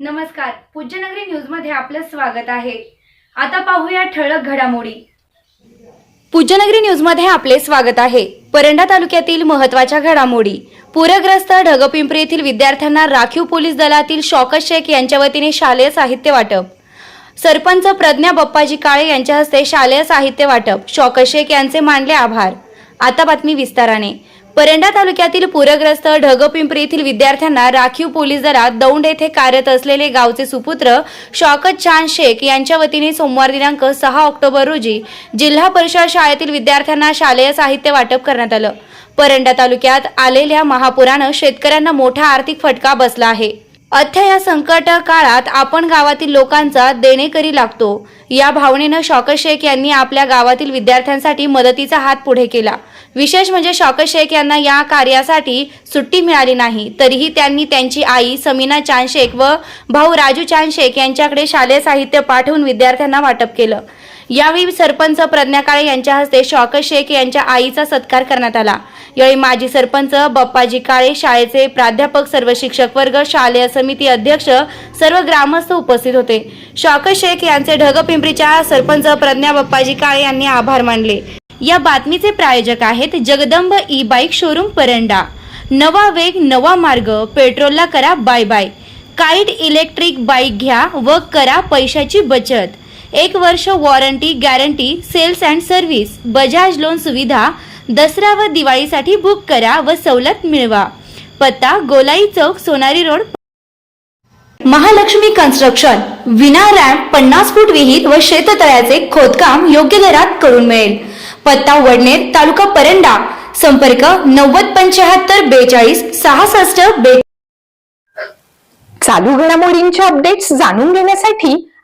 नमस्कार. पूज्यनगरी न्यूजमध्ये आपलं स्वागत आहे. आता पाहूया ठळक घडामोडी. पूज्यनगरी न्यूजमध्ये आपले स्वागत आहे. परंडा तालुक्यातील महत्त्वाच्या घडामोडी. पूरग्रस्त ढगपिंपरी येथील विद्यार्थ्यांना राखीव पोलीस दलातील शौकत शेख यांच्या वतीने शालेय साहित्य वाटप. सरपंच प्रज्ञा बप्पाजी काळे यांच्या हस्ते शालेय साहित्य वाटप. शौकत शेख यांचे मानले आभार. आता बातमी विस्ताराने. परंडा तालुक्यातील पूरग्रस्त ढगपिंपरी येथील विद्यार्थ्यांना राखीव पोलीस दलात दौंड येथे कार्यरत असलेले गावचे सुपुत्र शौकत छान शेख यांच्या वतीने सोमवार दिनांक सहा ऑक्टोबर रोजी जिल्हा परिषद शाळेतील विद्यार्थ्यांना शालेय साहित्य वाटप करण्यात आलं. परंडा तालुक्यात आलेल्या महापुरानं शेतकऱ्यांना मोठा आर्थिक फटका बसला आहे. अथ्या या संकट काळात आपण गावातील लोकांचा देणेकरी लागतो. या भावनेनं शौकत शेख यांनी आपल्या गावातील विद्यार्थ्यांसाठी मदतीचा हात पुढे केला. विशेष म्हणजे शौकत शेख यांना या कार्यासाठी सुट्टी मिळाली नाही. तरीही त्यांनी त्यांची आई समीना चांद शेख व भाऊ राजू चांद शेख यांच्याकडे शालेय साहित्य पाठवून विद्यार्थ्यांना वाटप केलं. यावेळी सरपंच प्रज्ञा काळे यांच्या हस्ते शौकत शेख यांच्या आईचा सत्कार करण्यात आला. यावेळी माजी सरपंच बप्पाजी काळे शाळेचे प्राध्यापक सर्व शिक्षक वर्ग शालेय समिती अध्यक्ष सर्व ग्रामस्थ उपस्थित होते. शौकत शेख यांचे ढगपिंपरीच्या सरपंच प्रज्ञा बप्पाजी काळे यांनी आभार मानले. या बातमीचे प्रायोजक आहेत Jagdamb E bike showroom Paranda. नवा वेग नवा मार्ग पेट्रोलला करा bye bye. Kite electric bike घ्या व करा पैशाची बचत. एक वर्ष warranty guarantee sales and service Bajaj loan सुविधा दसरा व दिवाळीसाठी बुक करा व सवलत मिळवा. पत्ता गोलाई चौक सोनारी रोड. महालक्ष्मी कन्स्ट्रक्शन विना रॅम्प पन्नास फूट विहीर व शेततळ्याचे खोदकाम योग्य दरात करून मिळेल. पत्ता वडनेर तालुका परंडा. संपर्क नव्वद पंच्याहत्तर बेचाळीस सहासष्ट बे चालू घडामोडींचे अपडेट्स जाणून घेण्यासाठी